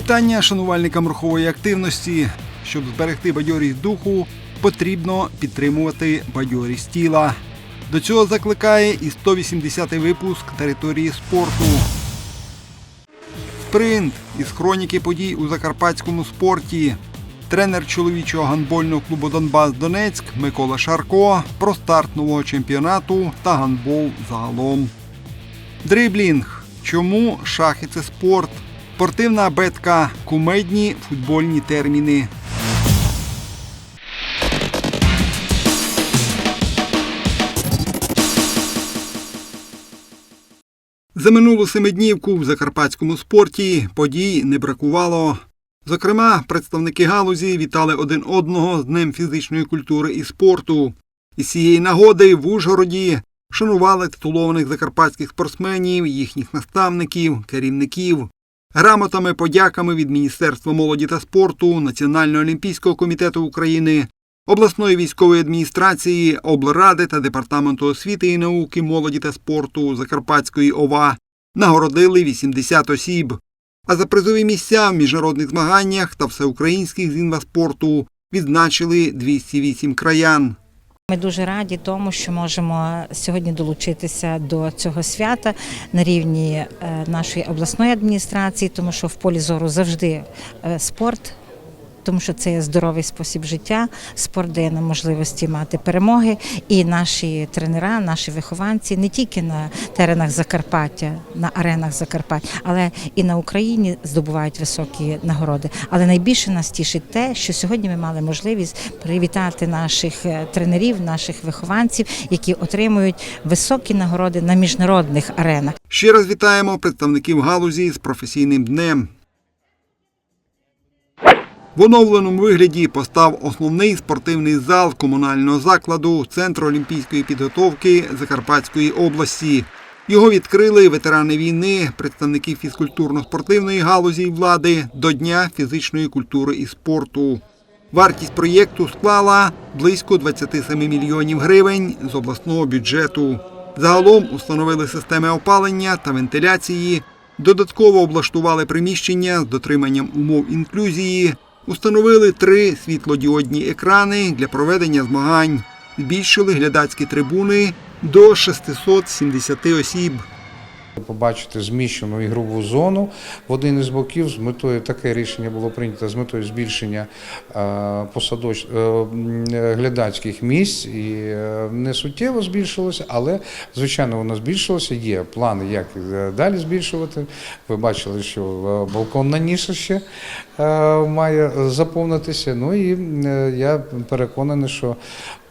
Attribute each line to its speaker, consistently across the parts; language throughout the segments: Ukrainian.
Speaker 1: Вітання шанувальникам рухової активності. Щоб зберегти бадьорість духу, потрібно підтримувати бадьорість тіла. До цього закликає і 180-й випуск території спорту. Спринт із хроніки подій у закарпатському спорті. Тренер чоловічого гандбольного клубу Донбас Донецьк Микола Шарко про старт нового чемпіонату та гандбол загалом. Дриблінг. Чому шахи це спорт? Спортивна абетка. Кумедні футбольні терміни. За минулу семиднівку в закарпатському спорті подій не бракувало. Зокрема, представники галузі вітали один одного з Днем фізичної культури і спорту. Із цієї нагоди в Ужгороді шанували титулованих закарпатських спортсменів, їхніх наставників, керівників. Грамотами, подяками від Міністерства молоді та спорту, Національного олімпійського комітету України, обласної військової адміністрації, облради та департаменту освіти і науки, молоді та спорту Закарпатської ОВА нагородили 80 осіб. А за призові місця в міжнародних змаганнях та всеукраїнських з інваспорту відзначили 208 краян.
Speaker 2: Ми дуже раді тому, що можемо сьогодні долучитися до цього свята на рівні е, нашої обласної адміністрації, тому що в полі зору завжди е, спорт. Тому що це є здоровий спосіб життя, спорт дає нам можливості мати перемоги, і наші тренера, наші вихованці не тільки на теренах Закарпаття, на аренах Закарпаття, але і на Україні здобувають високі нагороди. Але найбільше нас тішить те, що сьогодні ми мали можливість привітати наших е, тренерів, наших вихованців, які отримують високі нагороди на міжнародних аренах.
Speaker 1: Ще раз вітаємо представників галузі з професійним днем. В оновленому вигляді постав основний спортивний зал комунального закладу Центру олімпійської підготовки Закарпатської області. Його відкрили ветерани війни, представники фізкультурно-спортивної галузі і влади до Дня фізичної культури і спорту. Вартість проєкту склала близько 27 мільйонів гривень з обласного бюджету. Загалом установили системи опалення та вентиляції, додатково облаштували приміщення з дотриманням умов інклюзії, установили три світлодіодні екрани для проведення змагань, збільшили глядацькі трибуни до 670 осіб.
Speaker 3: Побачити зміщену ігрову зону в один із боків з метою таке рішення було прийнято з метою збільшення е, посадоч е, глядацьких місць і е, не суттєво збільшилося, але звичайно воно збільшилося. Є плани, як далі збільшувати. Ви бачили, що е, балконна ніша ще має заповнитися. Ну і я переконаний, що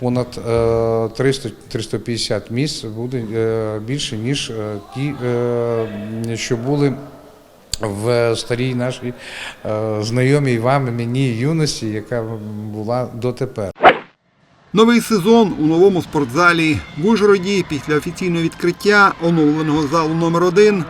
Speaker 3: понад е, 300-350 місць буде е, більше, ніж е, ті, е, що були в старій нашій е, знайомій вам мені юності, яка була дотепер.
Speaker 1: Новий сезон у новому спортзалі в Ужгороді після офіційного відкриття оновленого залу номер 1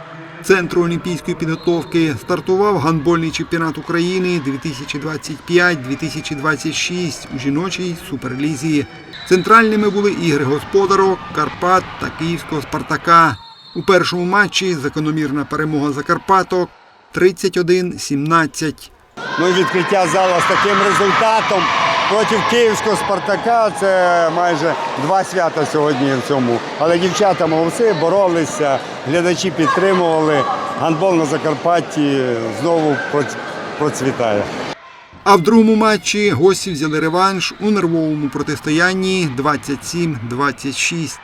Speaker 1: Центру олімпійської підготовки стартував гандбольний чемпіонат України 2025-2026 у жіночій суперлізі. Центральними були ігри господарок, Карпат та Київського Спартака. У першому матчі закономірна перемога Закарпаток 31-17.
Speaker 4: Ну і відкриття зала з таким результатом проти київського Спартака. Це майже два свята сьогодні в цьому. Але дівчата молодці, боролися, глядачі підтримували. Гандбол на Закарпатті знову процвітає.
Speaker 1: А в другому матчі гості взяли реванш у нервовому протистоянні 27-26.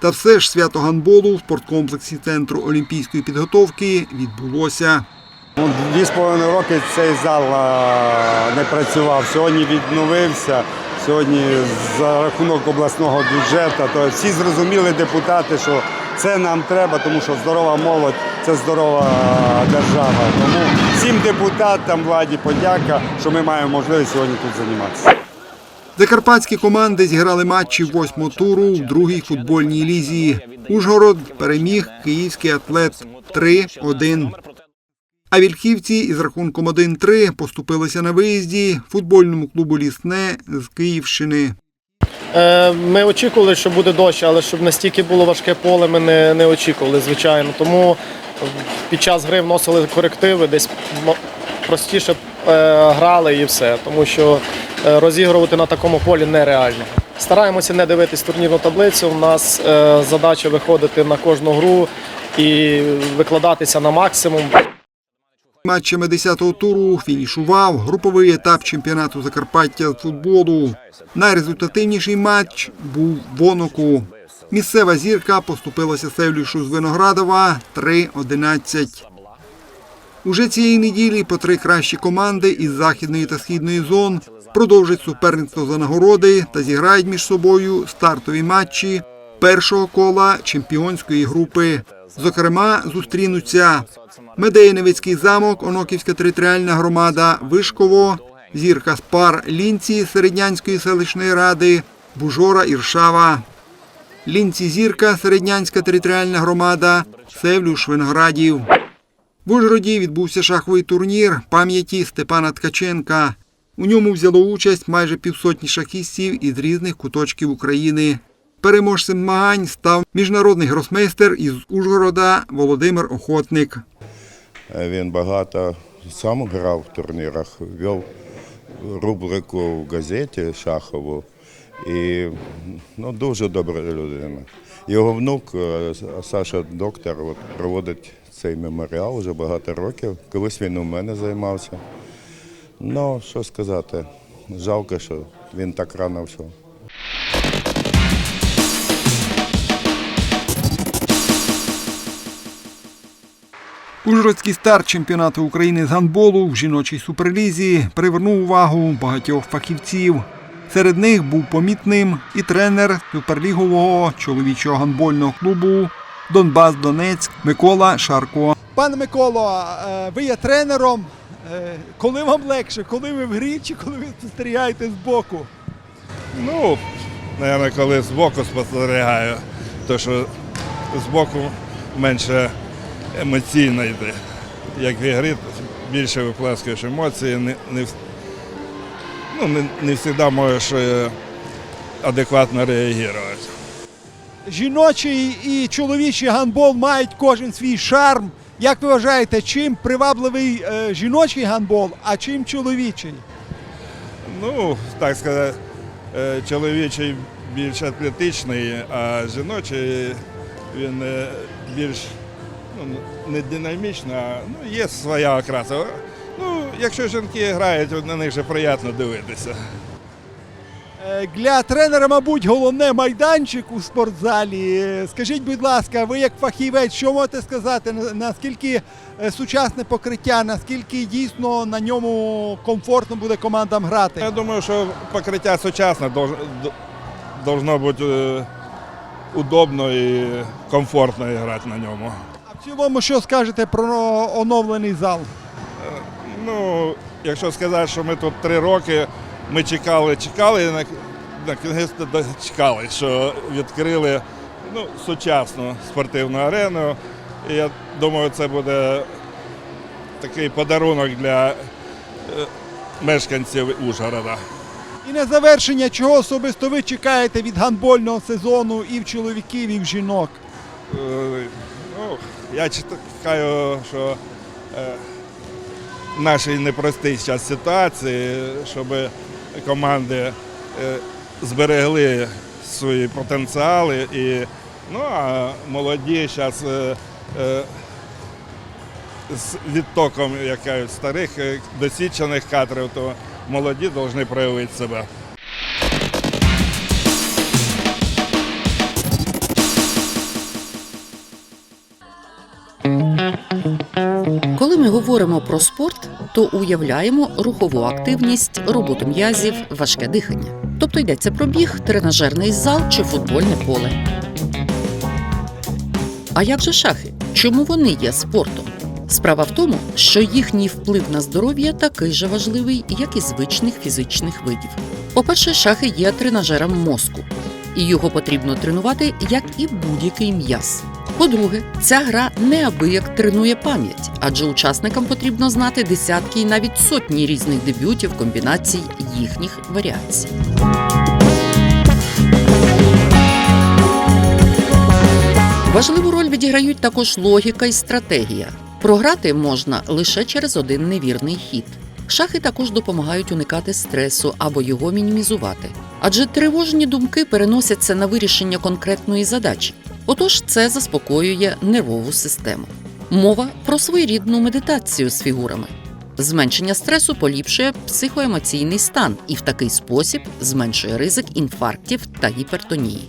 Speaker 1: Та все ж свято гандболу в спорткомплексі Центру олімпійської підготовки відбулося.
Speaker 4: Ну, Дві з половиною роки цей зал не працював. Сьогодні відновився. Сьогодні за рахунок обласного бюджету. То всі зрозуміли депутати, що це нам треба, тому що здорова молодь це здорова держава. Тому всім депутатам владі подяка, що ми маємо можливість сьогодні тут займатися.
Speaker 1: Закарпатські команди зіграли матчі восьмого туру в другій футбольній лізі. Ужгород переміг київський атлет 3-1. А вільхівці із рахунком 1-3 поступилися на виїзді футбольному клубу Лісне з Київщини.
Speaker 5: Е, Ми очікували, що буде дощ, але щоб настільки було важке поле, ми не, не очікували, звичайно. Тому під час гри вносили корективи, десь простіше е, грали і все, тому що е, розігрувати на такому полі нереально. Стараємося не дивитись турнірну таблицю. У нас е, задача виходити на кожну гру і викладатися на максимум.
Speaker 1: Матчами 10-го туру фінішував груповий етап чемпіонату Закарпаття з футболу. Найрезультативніший матч був в Оноку. Місцева зірка поступилася Севлішу з Виноградова 3-11. Уже цієї неділі по три кращі команди із західної та східної зон продовжать суперництво за нагороди та зіграють між собою стартові матчі першого кола чемпіонської групи. Зокрема, зустрінуться Медейневицький замок, Оноківська територіальна громада, Вишково, Зірка Спар, Лінці Середнянської селищної ради, Бужора Іршава. Лінці Зірка, Середнянська територіальна громада, Севлюш Виноградів. В Ужгороді відбувся шаховий турнір пам'яті Степана Ткаченка. У ньому взяло участь майже півсотні шахістів із різних куточків України. Переможцем змагань став міжнародний гросмейстер із Ужгорода Володимир Охотник.
Speaker 6: Він багато сам грав в турнірах, вів рубрику в газеті Шахову і ну, дуже добра людина. Його внук е, Саша Доктор от, проводить цей меморіал вже багато років. Колись він у мене займався. Ну, що сказати, жалко, що він так рано вшов.
Speaker 1: Ужгородський старт чемпіонату України з гандболу в жіночій суперлізі привернув увагу багатьох фахівців. Серед них був помітним і тренер суперлігового чоловічого гандбольного клубу Донбас Донецьк Микола Шарко.
Speaker 7: Пане Миколо, е, ви є тренером. Е, Коли вам легше, коли ви в грі чи коли ви спостерігаєте збоку?
Speaker 8: Ну, мабуть, коли збоку спостерігаю, то що збоку менше емоційно йде. Як в ігрі більше виплескуєш емоції, не, не, ну, не, не завжди можеш е, адекватно реагувати.
Speaker 7: Жіночий і чоловічий гандбол мають кожен свій шарм. Як ви вважаєте, чим привабливий е, жіночий гандбол, а чим чоловічий?
Speaker 8: Ну, так сказати, е, чоловічий більш атлетичний, а жіночий він більш ну, не динамічний, а ну, є своя окраса. Ну, якщо жінки грають, на них же приємно дивитися.
Speaker 7: Е, Для тренера, мабуть, головне майданчик у спортзалі. Скажіть, будь ласка, ви як фахівець, що можете сказати, наскільки е, сучасне покриття, наскільки дійсно на ньому комфортно буде командам грати?
Speaker 8: Я думаю, що покриття сучасне должно бути е, удобно і комфортно грати на ньому.
Speaker 7: В цілому, що скажете про оновлений зал?
Speaker 8: Ну, якщо сказати, що ми тут три роки, ми чекали, чекали, і на, на кінець дочекали, що відкрили ну, сучасну спортивну арену. І я думаю, це буде такий подарунок для е, мешканців Ужгорода.
Speaker 7: І на завершення, чого особисто ви чекаєте від гандбольного сезону і в чоловіків, і в жінок?
Speaker 8: Е, Ну, я чекаю, що е, в нашій непростій зараз ситуації, щоб команди е, зберегли свої потенціали і ну, а молоді зараз е, е, з відтоком як кажуть, старих е, досвідчених кадрів, то молоді повинні проявити себе.
Speaker 9: Коли ми говоримо про спорт, то уявляємо рухову активність, роботу м'язів, важке дихання. Тобто йдеться про біг, тренажерний зал чи футбольне поле. А як же шахи? Чому вони є спортом? Справа в тому, що їхній вплив на здоров'я такий же важливий, як і звичних фізичних видів. По-перше, шахи є тренажером мозку, і його потрібно тренувати, як і будь-який м'яз. По-друге, ця гра неабияк тренує пам'ять, адже учасникам потрібно знати десятки і навіть сотні різних дебютів, комбінацій їхніх варіацій. Важливу роль відіграють також логіка і стратегія. Програти можна лише через один невірний хід. Шахи також допомагають уникати стресу або його мінімізувати, адже тривожні думки переносяться на вирішення конкретної задачі. Отож, це заспокоює нервову систему. Мова про своєрідну медитацію з фігурами. Зменшення стресу поліпшує психоемоційний стан і в такий спосіб зменшує ризик інфарктів та гіпертонії.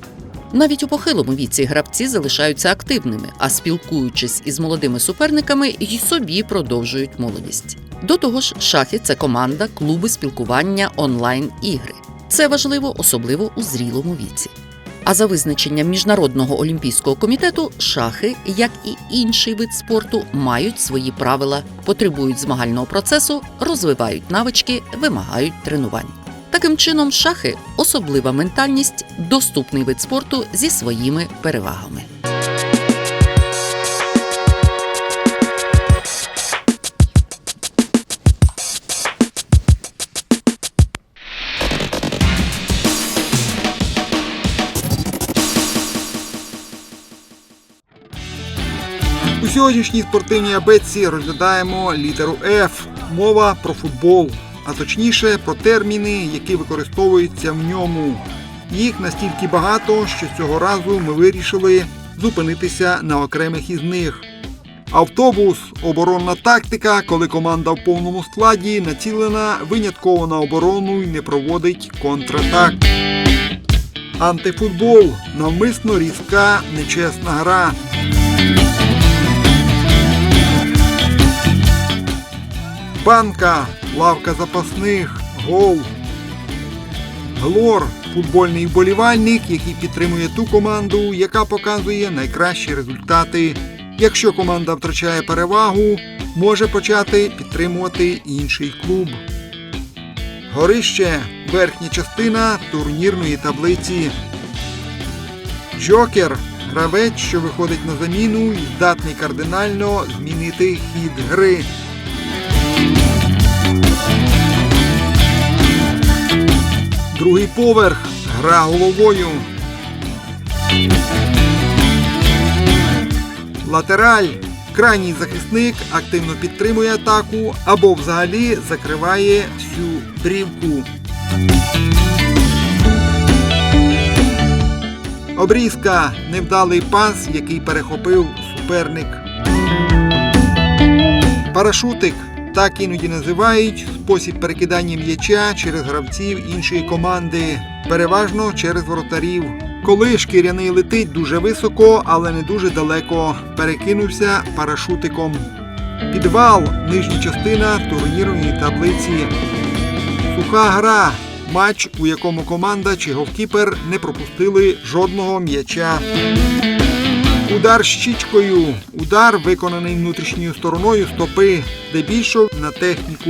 Speaker 9: Навіть у похилому віці гравці залишаються активними, а спілкуючись із молодими суперниками, й собі продовжують молодість. До того ж, шахи це команда, клуби спілкування, онлайн-ігри. Це важливо, особливо у зрілому віці. А за визначенням Міжнародного олімпійського комітету, шахи, як і інший вид спорту, мають свої правила, потребують змагального процесу, розвивають навички, вимагають тренувань. Таким чином, шахи особлива ментальність, доступний вид спорту зі своїми перевагами.
Speaker 1: Сьогоднішній спортивній абетці розглядаємо літеру F. Мова про футбол, а точніше про терміни, які використовуються в ньому. Їх настільки багато, що цього разу ми вирішили зупинитися на окремих із них. Автобус оборонна тактика, коли команда в повному складі націлена винятково на оборону і не проводить контратак. Антифутбол навмисно різка нечесна гра. Банка, лавка запасних, гол. Глор футбольний вболівальник, який підтримує ту команду, яка показує найкращі результати. Якщо команда втрачає перевагу, може почати підтримувати інший клуб. Горище верхня частина турнірної таблиці. Джокер гравець, що виходить на заміну і здатний кардинально змінити хід гри. Другий поверх. Гра головою. Латераль. Крайній захисник активно підтримує атаку або взагалі закриває всю дрівку. Обрізка невдалий пас, який перехопив суперник. Парашутик так іноді називають спосіб перекидання м'яча через гравців іншої команди, переважно через воротарів. Коли шкіряний летить дуже високо, але не дуже далеко, перекинувся парашутиком. Підвал нижня частина турнірної таблиці. Суха гра. Матч, у якому команда чи голкіпер не пропустили жодного м'яча. Удар щічкою. Удар виконаний внутрішньою стороною стопи, де більше на техніку.